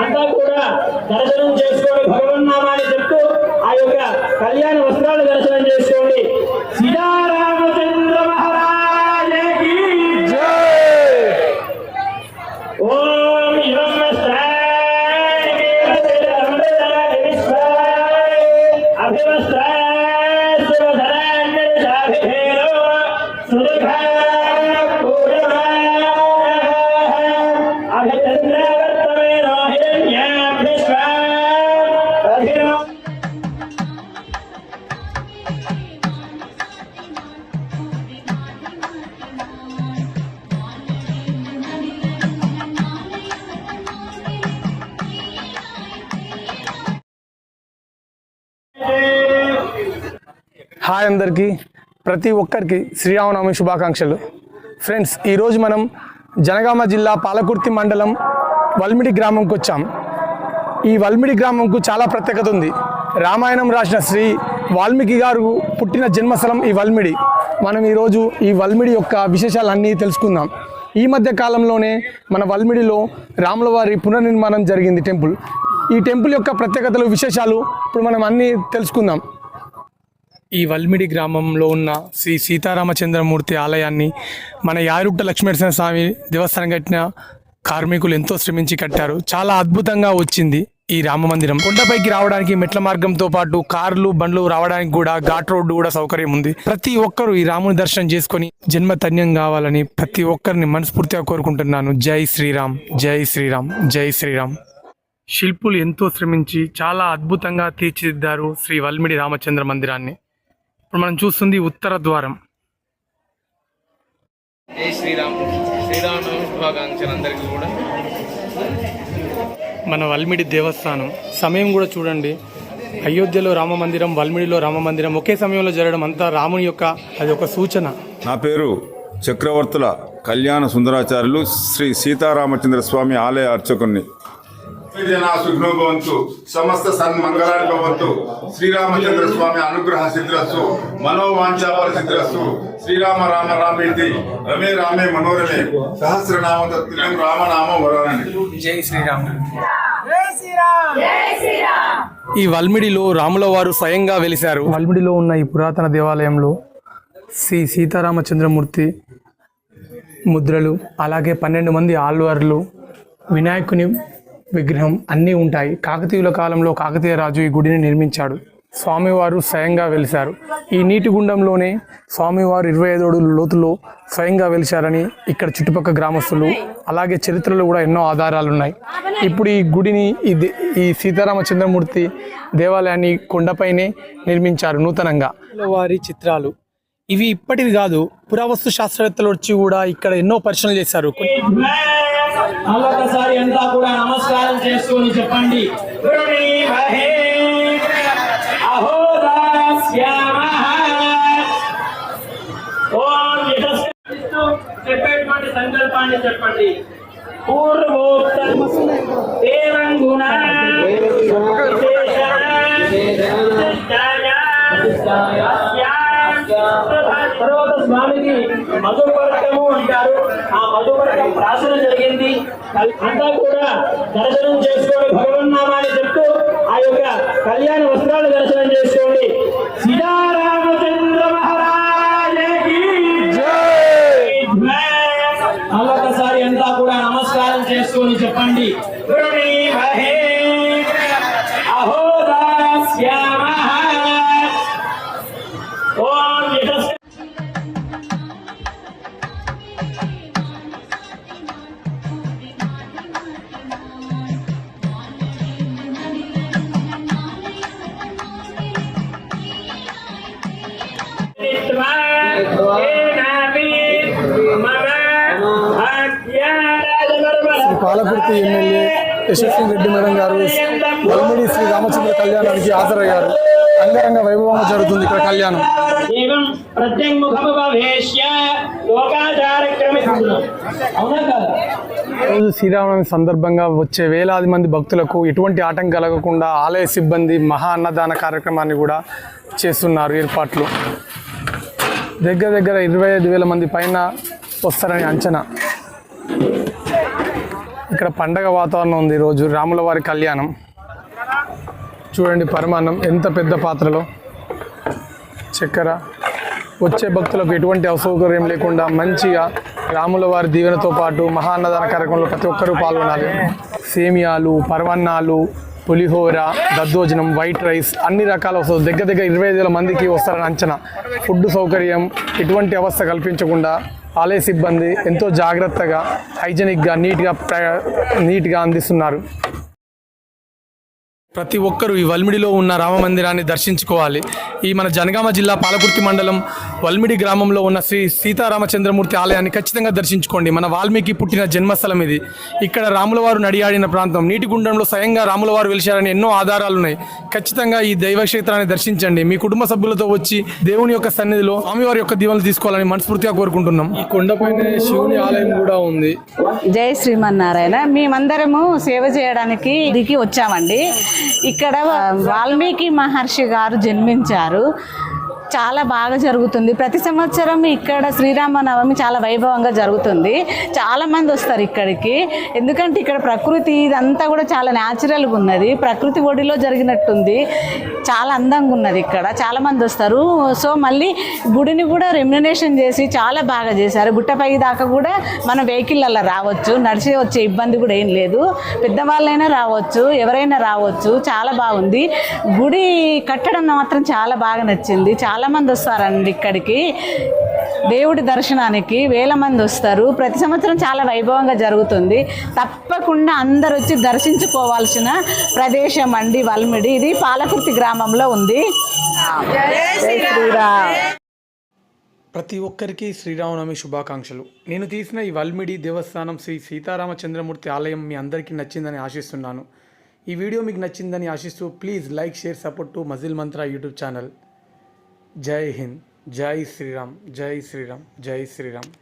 అంతా కూడా దర్శనం చేసుకోండి భగవన్నామాన్ని చెప్తూ ఆ యొక్క కళ్యాణ వస్త్రాలు దర్శనం చేసుకోండి. సీతారామచంద్ర మహారాజకి ఓం ఇదం వస్త్రాయ అమృతాయ విశ్వాయ హాయ్ అందరికీ. ప్రతి ఒక్కరికి శ్రీరామనవమి శుభాకాంక్షలు. ఫ్రెండ్స్ ఈరోజు మనం జనగామ జిల్లా పాలకుర్తి మండలం వల్మిడి గ్రామంకి వచ్చాం ఈ వల్మిడి గ్రామంకు చాలా ప్రత్యేకత ఉంది. రామాయణం రాసిన శ్రీ వాల్మీకి గారు పుట్టిన జన్మస్థలం ఈ వల్మిడి. మనం ఈరోజు ఈ వల్మిడి యొక్క విశేషాలన్నీ తెలుసుకుందాం. ఈ మధ్య కాలంలోనే మన వల్మిడిలో రాములవారి పునర్నిర్మాణం జరిగింది టెంపుల్. ఈ టెంపుల్ యొక్క ప్రత్యేకతలు విశేషాలు ఇప్పుడు మనం అన్నీ తెలుసుకుందాం. ఈ వల్మిడి గ్రామంలో ఉన్న శ్రీ సీతారామచంద్రమూర్తి ఆలయాన్ని మన యారుట్ట లక్ష్మీనరసింహ స్వామి దేవస్థానం కట్టిన కార్మికులు ఎంతో శ్రమించి కట్టారు. చాలా అద్భుతంగా వచ్చింది ఈ రామ మందిరం. కొండపైకి రావడానికి మెట్ల మార్గంతో పాటు కార్లు బండ్లు రావడానికి కూడా ఘాట్ రోడ్డు కూడా సౌకర్యం ఉంది. ప్రతి ఒక్కరూ ఈ రాముని దర్శనం చేసుకొని జన్మ ధన్యం కావాలని ప్రతి ఒక్కరిని మనస్ఫూర్తిగా కోరుకుంటున్నాను. జై శ్రీరామ్ జై శ్రీరామ్ జై శ్రీరామ్. శిల్పులు ఎంతో శ్రమించి చాలా అద్భుతంగా తీర్చిదిద్దారు శ్రీ వల్మిడి రామచంద్ర మందిరాన్ని. ఇప్పుడు మనం చూస్తుంది ఉత్తర ద్వారం. జై శ్రీరామ్ శుభాకాంక్షలు అందరికీ కూడా. మన వల్మిడి దేవస్థానం. సమయం కూడా చూడండి. అయోధ్యలో రామ మందిరం వల్మిడిలో రామ మందిరం ఒకే సమయంలో జరగడం అంతా రాముని యొక్క అది ఒక సూచన. నా పేరు చక్రవర్తుల కళ్యాణ సుందరాచార్యులు శ్రీ సీతారామచంద్ర స్వామి ఆలయ అర్చకుని జనా భవంతు సమస్త సన్మంగళాన్ని భవంతు శ్రీరామచంద్ర స్వామి అనుగ్రహ సిద్రస్సు మనోవాంఛాపర సిద్రస్సు శ్రీరామ రామ రామేతి రమే రామే మనోరమే సహస్రనామ తత్వం రామనామ వరాలని. జై శ్రీరామ్. ఈ వల్మిడిలో రాముల వారు స్వయంగా వెలిశారు. వల్మిడిలో ఉన్న ఈ పురాతన దేవాలయంలో శ్రీ సీతారామచంద్రమూర్తి ముద్రలు అలాగే పన్నెండు మంది ఆళ్వార్లు వినాయకుని విగ్రహం అన్నీ ఉంటాయి. కాకతీయుల కాలంలో కాకతీయ రాజు ఈ గుడిని నిర్మించాడు. స్వామివారు స్వయంగా వెలిశారు. ఈ నీటి గుండంలోనే స్వామివారు ఇరవై ఐదు అడుగుల లోతులో స్వయంగా వెలిశారని ఇక్కడ చుట్టుపక్కల గ్రామస్తులు అలాగే చరిత్రలో కూడా ఎన్నో ఆధారాలు ఉన్నాయి ఇప్పుడు ఈ గుడిని ఈ ఈ సీతారామచంద్రమూర్తి దేవాలయాన్ని కొండపైనే నిర్మించారు నూతనంగా. వారి చిత్రాలు ఇవి ఇప్పటివి కాదు పురావస్తు శాస్త్రవేత్తలు వచ్చి కూడా ఇక్కడ ఎన్నో పరిశీలనలు చేశారు. మళ్ళొకసారి అంతా కూడా నమస్కారం చేసుకొని చెప్పండి. చెప్పేటువంటి సంకల్పాన్ని చెప్పండి. పూర్వోక్త గుణ తర్వాత స్వామికి మధుపరకము అంటారు. ఆ మధుపరకం ప్రాసన జరిగింది. అంతా కూడా దర్శనం చేసుకోండి భగవన్నామాన్ని చెప్తూ ఆ యొక్క కళ్యాణ వస్త్రాలు దర్శనం చేసుకోండి పాలకుర్తి ఎమ్మెల్యే యశస్వి రెడ్డి మేడం గారు వల్మిడి శ్రీ రామచంద్ర కళ్యాణానికి హాజరయ్యారు. అంగరంగ వైభవంగా జరుగుతుంది ఇక్కడ కళ్యాణం. ఏవం ప్రత్యంగుఖమవేశ్య లోకాచారక్రమి అవునా కాదా? రోజు శ్రీరామనవమి సందర్భంగా వచ్చే వేలాది మంది భక్తులకు ఎటువంటి ఆటంకం కలగకుండా ఆలయ సిబ్బంది మహా అన్నదాన కార్యక్రమాన్ని కూడా చేస్తున్నారు ఏర్పాట్లు. దగ్గర దగ్గర ఇరవై ఐదు వేల మంది పైన వస్తారని అంచనా. ఇక్కడ పండగ వాతావరణం ఉంది ఈరోజు రాముల వారి కళ్యాణం. చూడండి పరమాన్నం ఎంత పెద్ద పాత్రలో. చక్కెర. వచ్చే భక్తులకు ఎటువంటి అసౌకర్యం లేకుండా మంచిగా రాముల వారి దీవెనతో పాటు మహాన్నదాన కార్యక్రమంలో ప్రతి ఒక్కరూ పాల్గొనాలి. సేమియాలు పరవన్నాలు పులిహోర దద్దోజనం వైట్ రైస్ అన్ని రకాల వస్తువులు దగ్గర దగ్గర ఇరవై ఐదు వేల మందికి వస్తారని అంచనా. ఫుడ్ సౌకర్యం ఎటువంటి అవస్థ కల్పించకుండా ఆలయ సిబ్బంది ఎంతో జాగ్రత్తగా హైజెనిక్గా నీట్గా నీట్గా అందిస్తున్నారు. ప్రతి ఒక్కరూ ఈ వల్మిడిలో ఉన్న రామ మందిరాన్ని దర్శించుకోవాలి. ఈ మన జనగామ జిల్లా పాలకుర్తి మండలం వల్మిడి గ్రామంలో ఉన్న శ్రీ సీతారామచంద్రమూర్తి ఆలయాన్ని ఖచ్చితంగా దర్శించుకోండి. మన వాల్మీకి పుట్టిన జన్మస్థలం ఇది. ఇక్కడ రాములవారు నడియాడిన ప్రాంతం. నీటి గుండంలో స్వయంగా రాములవారు వెలిశారని ఎన్నో ఆధారాలు ఉన్నాయి. ఖచ్చితంగా ఈ దైవ క్షేత్రాన్ని దర్శించండి. మీ కుటుంబ సభ్యులతో వచ్చి దేవుని యొక్క సన్నిధిలో స్వామివారి యొక్క దీవెనలు తీసుకోవాలని మనస్ఫూర్తిగా కోరుకుంటున్నాం. ఈ కొండపైన శివుని ఆలయం కూడా ఉంది. జై శ్రీమన్నారాయణ. మేమందరము సేవ చేయడానికి ఇదికి వచ్చామండి. ఇక్కడ వాల్మీకి మహర్షి గారు జన్మించారు. చాలా బాగా జరుగుతుంది. ప్రతి సంవత్సరం ఇక్కడ శ్రీరామనవమి చాలా వైభవంగా జరుగుతుంది. చాలా మంది వస్తారు ఇక్కడికి. ఎందుకంటే ఇక్కడ ప్రకృతి ఇదంతా కూడా చాలా న్యాచురల్గా ఉన్నది. ప్రకృతి ఒడిలో జరిగినట్టుంది. చాలా అందంగా ఉన్నది ఇక్కడ. చాలా మంది వస్తారు. సో మళ్ళీ గుడిని కూడా రెమ్యునేషన్ చేసి చాలా బాగా చేశారు. గుట్టపై దాకా కూడా మన వెహికల్ రావచ్చు. నడిచి వచ్చే ఇబ్బంది కూడా ఏం లేదు. పెద్దవాళ్ళైనా రావచ్చు. ఎవరైనా రావచ్చు. చాలా బాగుంది. గుడి కట్టడం మాత్రం చాలా బాగా నచ్చింది. చాలా చాలామంది వస్తారండి ఇక్కడికి. దేవుడి దర్శనానికి వేల మంది వస్తారు. ప్రతి సంవత్సరం చాలా వైభవంగా జరుగుతుంది. తప్పకుండా అందరు వచ్చి దర్శించుకోవాల్సిన ప్రదేశం అండి వల్మిడి. ఇది పాలకుర్తి గ్రామంలో ఉంది. ప్రతి ఒక్కరికి శ్రీరామనవమి శుభాకాంక్షలు. నేను తీసిన ఈ వల్మిడి దేవస్థానం శ్రీ సీతారామచంద్రమూర్తి ఆలయం మీ అందరికీ నచ్చిందని ఆశిస్తున్నాను. ఈ వీడియో మీకు నచ్చిందని ఆశిస్తూ please like share support to muscle Mantra YouTube channel. జై హింద్ జై శ్రీరామ్ జై శ్రీరామ్ జై శ్రీరామ్